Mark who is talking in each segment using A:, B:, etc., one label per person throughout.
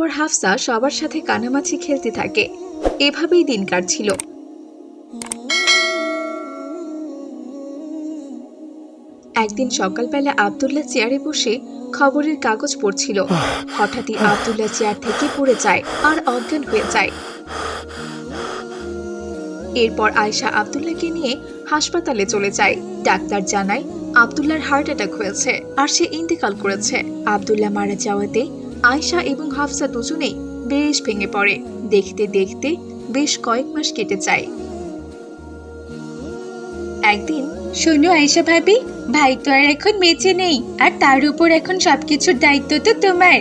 A: এরপর হাফসা সবার সাথে কানামাছি খেলতে থাকে। এভাবেই দিন কাটছিল। একদিন সকালবেলা আব্দুল্লাহ চেয়ারে বসে খবরের কাগজ পড়ছিল। হঠাৎই আব্দুল্লাহ চেয়ার থেকে পড়ে যায় আর অজ্ঞান হয়ে যায়। এরপর আয়শা আব্দুল্লাহকে নিয়ে হাসপাতালে চলে যায়। ডাক্তার জানায় আব্দুল্লাহর হার্ট অ্যাটাক হয়েছে আর সে ইন্তেকাল করেছে। আব্দুল্লাহ মারা যাওয়াতে আয়শা এবং হাফসা দুজনেই বেশ ভেঙে পড়ে। দেখতে দেখতে বেশ কয়েক মাস কেটে যায়। একদিন
B: শোনো আয়সা ভাবি, ভাই তো আর এখন বেঁচে নেই, আর তার উপর এখন সবকিছুর দায়িত্ব তো তোমার।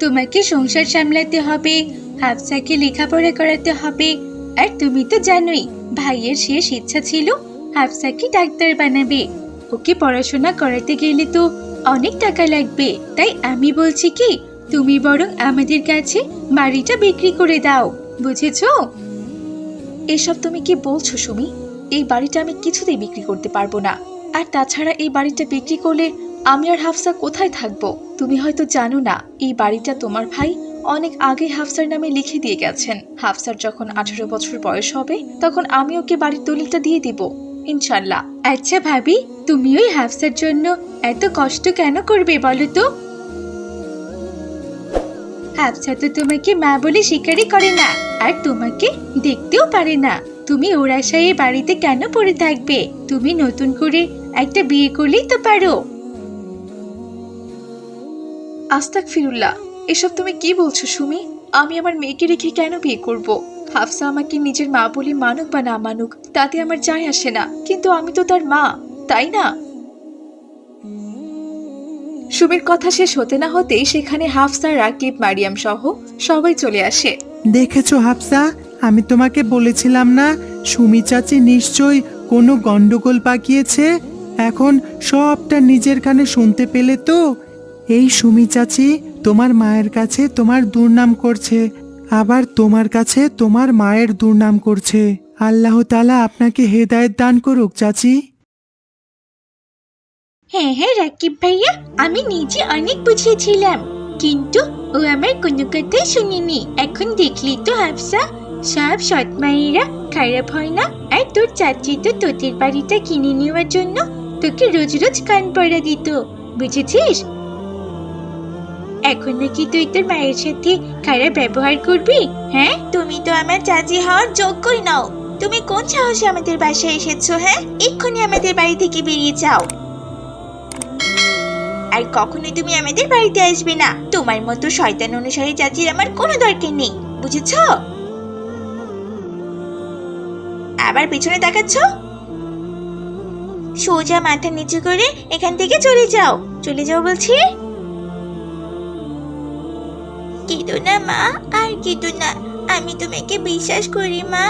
B: তোমাকে সংসার সামলাতে হবে, হাফসাকে লেখাপড়া করাতে হবে। আর তুমি তো জানোই, ভাইয়ের শেষ ইচ্ছা ছিল হাফসাকে ডাক্তার বানাবে। ওকে পড়াশোনা করাতে গেলে তো অনেক টাকা লাগবে, তাই আমি বলছি কি তুমি বরং আমাদের কাছে বাড়িটা বিক্রি করে দাও, বুঝেছ?
A: এসব তুমি কি বলছো সুমি? এই বাড়িটা আমি কিছুতেই বিক্রি করতে পারব না। আর তাছাড়া এই বাড়িটা বিক্রি করলে আমি আর হাফসা কোথায় থাকব? তুমি হয়তো জানো না, এই বাড়িটা তোমার ভাই অনেক আগে হাফসার নামে লিখে দিয়ে গেছেন। হাফসার যখন আঠারো বছর বয়স হবে, তখন আমি ওকে বাড়ির দলিলটা দিয়ে দিব। ইনশাল্লাহ।
B: আচ্ছা ভাবি, তুমি ওই হাফসার জন্য এত কষ্ট কেন করবে বলো তো? হাফসা তো তোমাকে মা বলে স্বীকারই করে না। আর তোমাকে দেখতেও পারে না। তুমি ওর আশায় বাড়িতে কেন পড়ে থাকবে? তুমি নতুন করে একটা বিয়ে করলেই তো পারো।
A: আস্তাক ফিরুল্লাহ এসব তুমি কি বলছো সুমি? আমি আমার মেয়েকে রেখে কেন বিয়ে করব? হাফসা আমাকে নিজের মা বলে মানুক বা না মানুক, তাতে আমার যায় আসে না। কিন্তু আমি তো তার মা, তাই না? সুমির কথা শেষ হতে না হতেই সেখানে হাফসা, রাকিব, মারিয়াম সহ সবাই চলে আসে।
C: দেখেছ হাফসা? আমি তোমাকে বলেছিলাম না, সুমি চাচি নিশ্চয়ই কোনো গন্ডগোল পাকিয়েছে? এখন সবটা নিজের কানে শুনতে পেলে তো? এই সুমি চাচি তোমার মায়ের কাছে তোমার দুর্নাম করছে, আবার তোমার কাছে তোমার মায়ের দুর্নাম করছে। আল্লাহ তালা আপনাকে হেদায়েত দান করুক, চাচি।
B: হ্যাঁ হ্যাঁ রাকিব ভাইয়া, আমি নিজে অনেক বুঝিয়েছিলাম। কিন্তু ও আমার কোনো কথাই শুনিনি। এখন দেখলি তো, হাফসা। সব সৎ মায়েরা, খারাপ হয় না। আর তোর চাচি তো তোদের বাড়িটা কিনে নেওয়ার জন্য তোকে রোজ রোজ কান পড়া দিত, বুঝেছিস? এখন নাকি তুই তোর মায়ের সাথে খারাপ ব্যবহার করবি? হ্যাঁ তুমি তো আমার চাচি হওয়ার যোগ্যই নও। তুমি কোন সাহসে আমাদের বাসায় এসেছ হ্যাঁ? এক্ষুনি আমাদের বাড়ি থেকে বেরিয়ে যাও। আর কখনোই তুমি আমাদের বাড়িতে আসবে না। তোমার মতো শয়তান অনুসারী চাচির আমার কোনো দরকার নেই, বুঝেছ? আবার পেছনে তাকাচ্ছ? সোজা মাথা নিচু করে এখান থেকে চলে যাও। চলে যাও বলছি। কেঁদো না, মা, আর কেঁদো না। আমি তোমাকে বিশ্বাস করি, মা।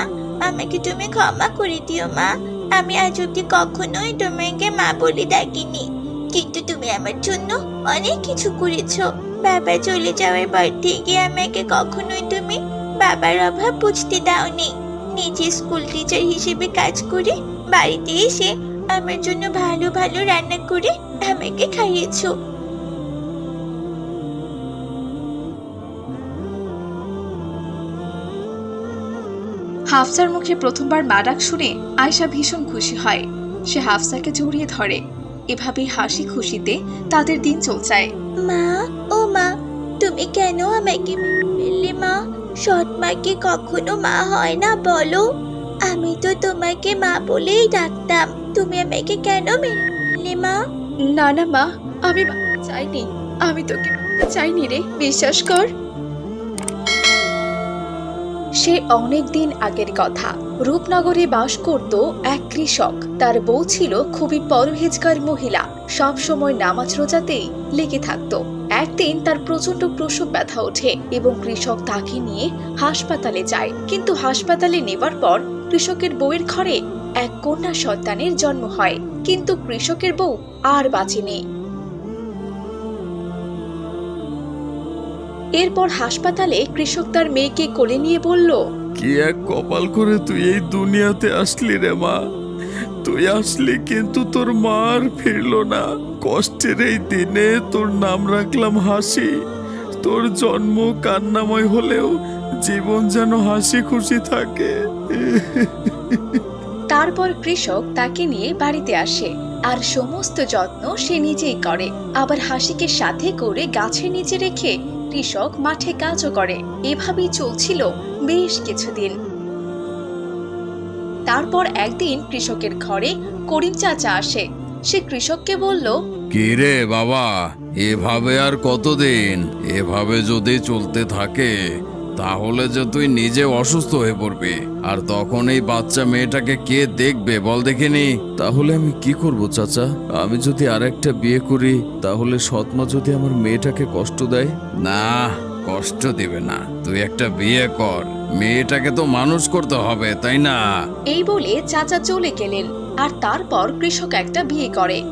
B: আমাকে তুমি ক্ষমা করে দিও, মা। আমি আজ অব্দি কখনোই তোমাকে মা বলে ডাকিনি। কিন্তু তুমি আমার জন্য অনেক কিছু করেছ। বাবা চলে যাওয়ার পর থেকে আমাকে কখনোই তুমি বাবার অভাব বুঝতে দাওনি। নিজে স্কুল টিচার হিসেবে কাজ করে বাড়িতে এসে আমার জন্য ভালো ভালো রান্না করে আমাকে খাইয়েছো।
A: হাফসার মুখে প্রথমবার মা ডাক শুনে আয়শা ভীষণ খুশি হয়। সে হাফসাকে জড়িয়ে ধরে। এভাবেই হাসি খুশিতে তাদের দিন চলছায়
B: মা ও মা তুমি কেন আমাকে ফেললে মা? সৎ মাকে কখনো মা হয় না বলো। আমি তো তোমাকে মা বলেই ডাকতাম। তুমি আমাকে কেন মেলে মা?
A: না না মা আমি চাইনি। আমি তোকে চাইনি রে বিশ্বাস কর। সে অনেক দিন আগের কথা। রূপনগরে বাস করত এক কৃষক। তার বউ ছিল খুবই পরহেজগার মহিলা। সব সময় নামাজ রোজাতেই লেগে থাকতো। একদিন তার প্রচণ্ড প্রসব ব্যথা ওঠে এবং কৃষক তাকে নিয়ে হাসপাতালে যায়। কিন্তু হাসপাতালে নেবার পর কৃষকের বউয়ের ঘরে এক কন্যা সন্তানের জন্ম হয়। কিন্তু কৃষকের বউ আর বাঁচেনি। এরপর হাসপাতালে কৃষক তার মেয়েকে কোলে নিয়ে বলল
D: কি এক কপাল করে তুই এই দুনিয়াতে আসলি রে মা। তুই আসলি কিন্তু তোর মার ফিরল না। কষ্টের এই দিনে তোর নাম রাখলাম হাসি। তোর জন্ম কান্নাময় হলেও জীবন যেন হাসি খুশি থাকে।
A: তারপর কৃষক তাকে নিয়ে বাড়িতে আসে। আর সমস্ত যত্ন সে নিজেই করে। আবার হাসিকে সাথে করে গাছের নিচে রেখে কৃষক মাঠে কাজও করে। এভাবেই চলছিল বেশ কিছুদিন। তারপর একদিন কৃষকের ঘরে করিম চাচা আসে। সে কৃষককে বলল,
D: কি রে বাবা, এভাবে আর কতদিন? এভাবে যদি চলতে থাকে তাহলে যে তুই নিজে অসুস্থ হয়ে পড়বি। আর তখন এই বাচ্চা মেয়েটাকে কে দেখবে বল দেখিনি? তাহলে আমি কি করব, চাচা? আমি যদি আরেকটা বিয়ে করি, তাহলে সৎমা যদি আমার মেয়েটাকে কষ্ট দেয়? না, কষ্ট দিবে না। তুই একটা বিয়ে কর। মেয়েটাকে তো মানুষ করতে হবে, তাই না?
A: এই বলে চাচা চলে গেলেন। আর তারপর কৃষক একটা বিয়ে করে।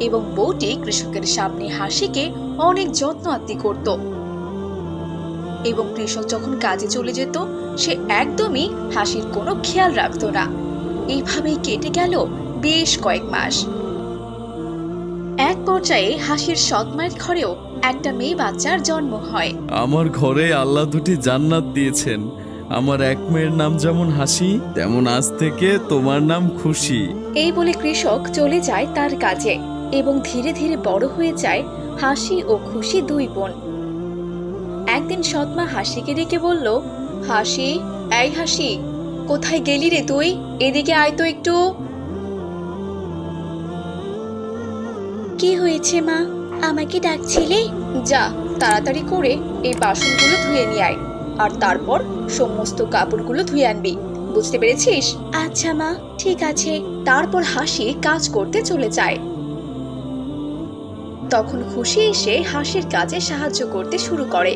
A: এবং বউটি কৃষকের সামনে হাসিকে অনেক যত্ন আত্মি করত। এবং কৃষক যখন কাজে চলে যেত সে একদমই হাসির কোনো খেয়াল রাখত না। এইভাবেই কেটে গেল বেশ কয়েক মাস। এক পর্যায়ে হাসির সৎমায়ের ঘরেও একটা মেয়ে বাচ্চার জন্ম হয়।
D: আমার ঘরে আল্লাহ দুটি জান্নাত দিয়েছেন। আমার এক মেয়ের নাম যেমন হাসি তেমন আজ থেকে তোমার নাম খুশি।
A: এই বলে কৃষক চলে যায় তার কাজে। এবং ধীরে ধীরে বড় হয়ে যায় হাসি ও খুশি দুই বোন। একদিন সৎমা হাসিকে ডেকে বলল, হাসি, এই হাসি, কোথায় গেলি রে তুই? এদিকে আয় তো একটু।
B: কি হয়েছে মা? আমাকে ডাকছিলে?
A: যা, তাড়াতাড়ি করে এই বাসনগুলো ধুয়ে নিয়ে আয়, আর তারপর সমস্ত কাপড়গুলো ধুয়ে আনবি। বুঝতে পেরেছিস?
B: আচ্ছা মা, ঠিক আছে।
A: তারপর হাসি কাজ করতে চলে যায়। তখন খুশি এসে হাসির কাজে সাহায্য করতে শুরু করে।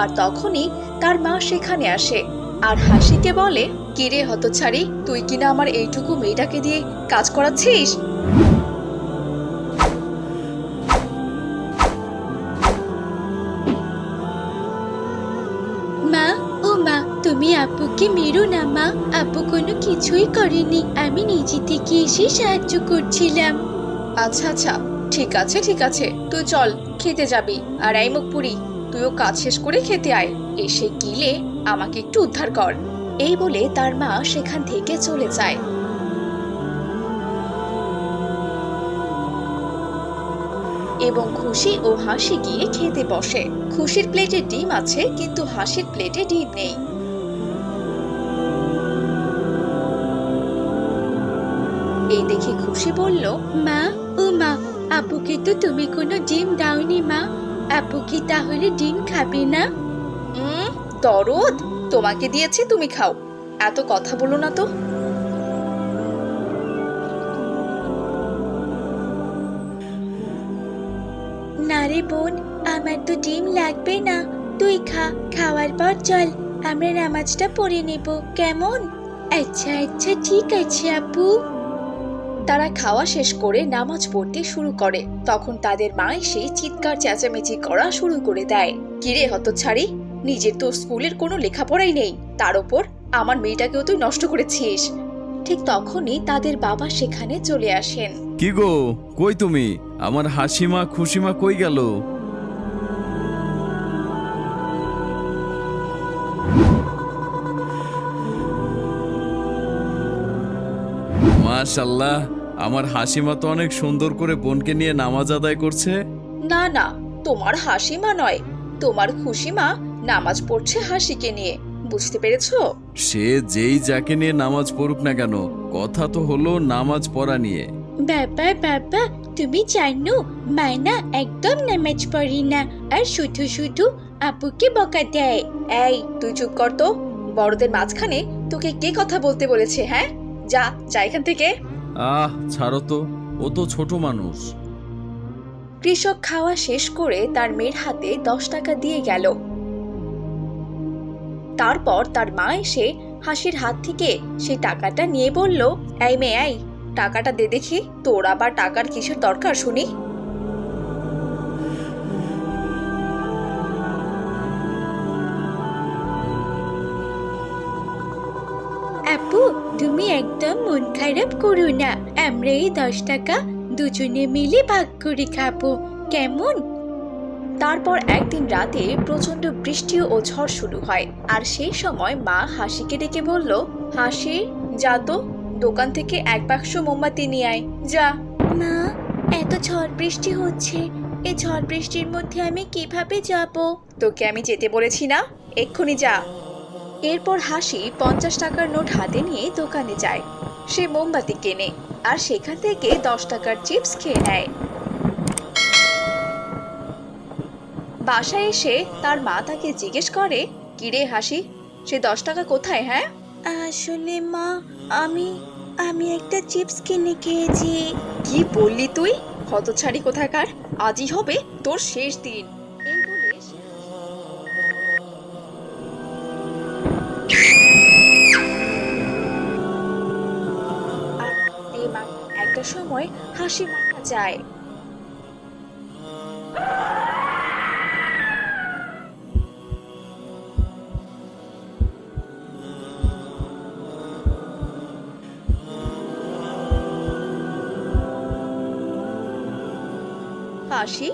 A: আর তখনই তার মা সেখানে আসে আর হাসিকে বলে, কিরে হতছাড়ি, তুই কিনা আমার এইটুকু মেয়েটাকে দিয়ে কাজ করাচ্ছিস?
B: তুমি আপুকে মেরো না, মা। আপু কোনো কিছুই করেনি। আমি নিজে থেকে এসে সাহায্য করছিলাম।
A: আচ্ছা আচ্ছা। ঠিক আছে ঠিক আছে। তুই চল, খেতে যাবি। আর এই মুখ পুরি, তুইও কাজ শেষ করে খেতে আয়। এসে গিলে আমাকে একটু উদ্ধার কর। এই বলে তার মা সেখান থেকে চলে যায়। এবং খুশি ও হাসি গিয়ে খেতে বসে। খুশির প্লেটে ডিম আছে, কিন্তু হাসির প্লেটে ডিম নেই। এই দেখে খুশি বলল
B: মা ও মা আপুকে তো তুমি কোনো ডিম দাওনি মা। আপু কি তাহলে ডিম খাবে না?
A: উম, দরদ তোমাকে দিয়েছি তুমি খাও। এত কথা বলো না তো।
B: না রে বোন আমার তো ডিম লাগবে না। তুই খা খাওয়ার পর চল আমরা নামাজটা পড়ে নেব কেমন? আচ্ছা আচ্ছা ঠিক আছে আপু।
A: তারা খাওয়া শেষ করে নামাজ পড়তে শুরু করে। তখন তাদের মা এসে চিৎকার, চেঁচামেচি করা শুরু করে দেয়। কিরে হতচ্ছাড়ি, নিজের তো স্কুলের কোনো লেখাপড়াই নেই। তার ওপর আমার মেয়েটাকেও তুই নষ্ট করেছিস। ঠিক তখনই তাদের বাবা সেখানে চলে আসেন।
D: কি গো, কই তুমি? আমার হাসিমা, খুশিমা কই গেল? মাশাল্লাহ আমার হাসিমা তো অনেক সুন্দর করে বোনকে নিয়ে নামাজ আদায় করছে।
A: না না তোমার হাসিমা নয়। তোমার খুশিমা নামাজ পড়ছে হাসিকে নিয়ে। বুঝতে পেরেছ?
D: সে যেই যাকে নিয়ে নামাজ পড়ুক না কেন কথা তো হলো নামাজ পড়া নিয়ে।
B: বাবা বাবা তুমি জানো মায়না একদম নামাজ পড়ি না আর শুধু শুধু আপুকে বকা দেয়।
A: এই তুই চুপ কর তো। বড়দের মাঝখানে তোকে কে কথা বলতে বলেছে হ্যাঁ? যা যা এখান থেকে।
D: আহ, ছাড়ো তো, ও তো ছোট মানুষ।
A: কৃষক খাওয়া শেষ করে তার মেয়ের হাতে দশ টাকা দিয়ে গেল। তারপর তার মা এসে হাসির হাত থেকে সেই টাকাটা নিয়ে বলল, এই মেয়ে, এই টাকাটা দে দেখি, তোর আবার টাকার কিসের দরকার শুনি?
B: একদম মন খারাপ করো না। আমরা এই দশ টাকা দুজনে মিলে ভাগ করে খাব। কেমন?
A: তারপর একদিন রাতে প্রচণ্ড বৃষ্টি ও ঝড় শুরু হয়। আর সেই সময় মা হাসিকে ডেকে বলল হাসি যা তো। দোকান থেকে এক বাক্স মোমবাতি নিয়ে আয়। যা।
B: মা এত ঝড় বৃষ্টি হচ্ছে। এই ঝড় বৃষ্টির মধ্যে আমি কীভাবে যাব?
A: তোকে আমি যেতে বলেছি না। এক্ষুনি যা। এরপর হাসি পঞ্চাশ টাকার নোট হাতে নিয়ে দোকানে যায়। সে মোমবাতি কেনে আর সেখান থেকে দশ টাকার চিপস খেয়ে নেয়। বাসায় এসে তার মা তাকে জিজ্ঞেস করে কিরে হাসি সে দশ টাকা কোথায় হ্যাঁ?
B: আসলে মা আমি আমি একটা চিপস কিনে খেয়েছি।
A: কি বললি তুই? হতছাড়ি কোথাকার? আজই হবে তোর শেষ দিন। সময় হাসি মারা যায়। হাসি?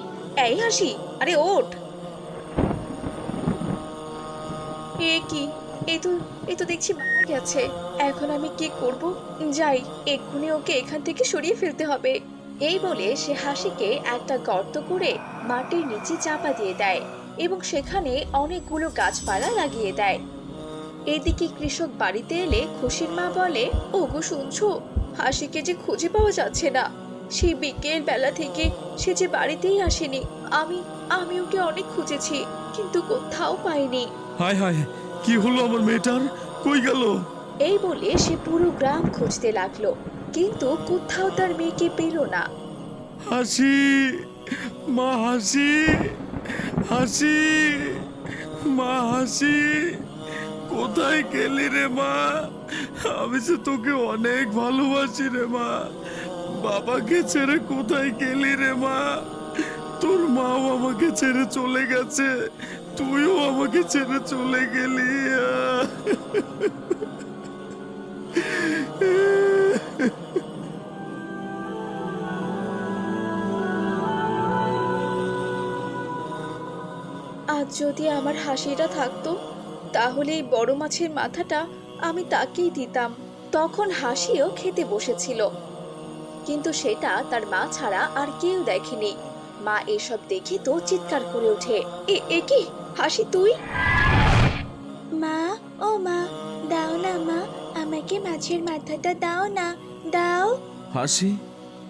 A: এই হাসি, আরে ওঠ। এ কি? এই তো এই তো দেখছি গেছে। এখন আমি কি করব? যাই, এক্ষুনি ওকে এখান থেকে সরিয়ে ফেলতে হবে। এই বলে সে হাসিকে একটা গর্ত করে মাটির নিচে চাপা দিয়ে দেয় এবং সেখানে অনেকগুলো গাছপালা লাগিয়ে দেয়। এদিকে কৃষক বাড়িতে এলে খুশির মা বলে, ওগো, শুনছো? হাসিকে যে খুঁজে পাওয়া যাচ্ছে না। সে বিকেল বেলা থেকে সে যে বাড়িতেই আসেনি। আমি আমি ওকে অনেক খুঁজেছি, কিন্তু কোথাও পাইনি।
E: হায় হায়, কি হলো আমার মেয়েটার? কই গেল?
A: এই বলে সে পুরো গ্রাম খুঁজতে লাগল কিন্তু কোথাও তার মেয়েকে পেল না।
E: হাসি মা হাসি হাসি মা হাসি কোথায় গেলি রে মা? আমি যে তোকে অনেক ভালোবাসি রে মা। বাবাকে ছেড়ে কোথায় গেলি রে মা? তোর মাও আমাকে ছেড়ে চলে গেছে। তুইও আমাকে ছেড়ে চলে গেলি।
A: আজ যদি আমার হাসিটা থাকতো, তাহলে এই বড় মাছের মাথাটা আমি তাকেই দিতাম। তখন হাসিও খেতে বসেছিল। কিন্তু সেটা তার মা ছাড়া আর কেউ দেখেনি। মা এসব দেখে তো চিৎকার করে ওঠে। এ কি? হাসি তুই?
B: মা ও মা দাও না মা আমাকে মাছের মাথাটা দাও না দাও।
E: হাসি?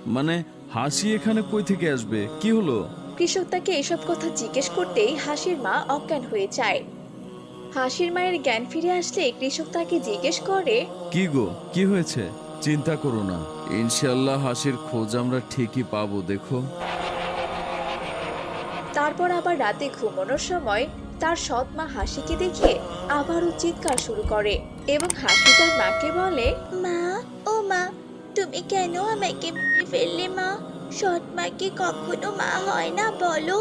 E: মানে হাসি এখানে কই থেকে আসবে? কি হলো?
A: কৃষক তাকে এসব কথা জিজ্ঞেস করতেই হাসির মা অজ্ঞান হয়ে যায়। হাসির মায়ের জ্ঞান ফিরে আসলে কৃষক তাকে জিজ্ঞেস করে
E: কি গো কি হয়েছে? চিন্তা করো না। ইনশাল্লাহ হাসির খোঁজ আমরা ঠিকই পাবো দেখো।
A: তারপর আবার রাতে ঘুমানোর সময় তার সৎ মা হাসিকে দেখে আবারও চিৎকার শুরু করে এবং হাসি তার মাকে বলে
B: মা ও মা তুমি কেন আমাকে মেরে ফেললে মা? সৎ মা কি কখনো মা হয় না বলো।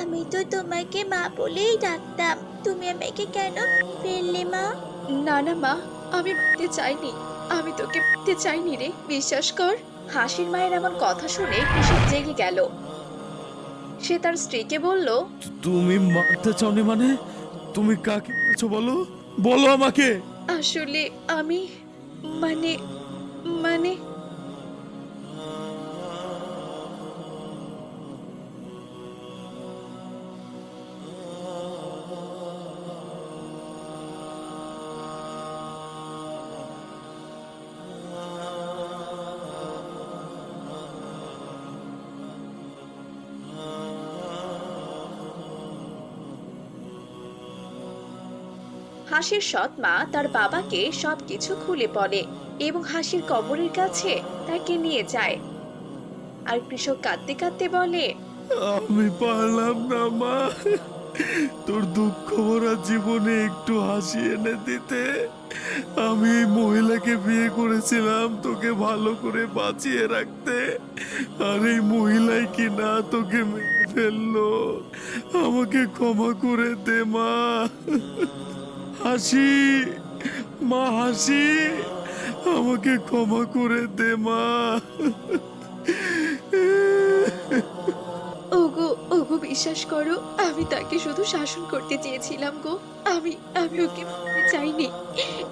B: আমি তো তোমাকে মা বলেই ডাকতাম। তুমি আমাকে কেন ফেললে মা?
A: না না মা আমি মারতে চাইনি। আমি তোকে মারতে চাইনি রে বিশ্বাস কর। হাসির মায়ের এমন কথা শুনে কৃষক জেগে গেল। সে তার স্ত্রীকে বলল
E: তুমি মারতে চাওনি মানে? তুমি কাকে বলছো বলো? বলো আমাকে!
A: আসলে আমি মানে মানে হাসির সৎ মা তার বাবাকে সবকিছু খুলে বলে এবং হাসির কবরের কাছে তাকে নিয়ে যায়। আর কৃষক কাঁদতে কাঁদতে বলে,
E: আমি পারলাম না, মা। তোর দুঃখ ভরা জীবনে একটু হাসি এনে দিতে। আমি এই মহিলাকে বিয়ে করেছিলাম তোকে ভালো করে বাঁচিয়ে রাখতে। আর এই মহিলাই কি না তোকে মেরে ফেলল। আমাকে ক্ষমা করে দে, মা। হাসি মা হাসি আমাকে ক্ষমা করে দে মা।
A: ওগো ওগো বিশ্বাস করো আমি তাকে শুধু শাসন করতে চেয়েছিলাম গো। আমি আমি ওকে মারতে চাইনি।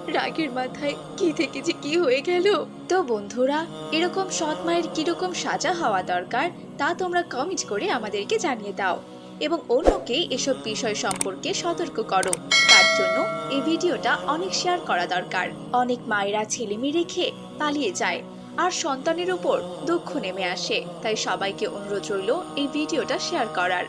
A: রাগের মাথায় কি থেকে যে কি হয়ে গেল? তো বন্ধুরা এরকম সৎ মায়ের কীরকম সাজা হওয়া দরকার তা তোমরা কমেন্ট করে আমাদেরকে জানিয়ে দাও। এবং অন্যকে এসব বিষয় সম্পর্কে সতর্ক করো। জন্য এই ভিডিওটা অনেক শেয়ার করা দরকার। অনেক মায়েরা ছেলে মেয়ে রেখে পালিয়ে যায় আর সন্তানের উপর দুঃখ নেমে আসে। তাই সবাইকে অনুরোধ রইল এই ভিডিওটা শেয়ার করার।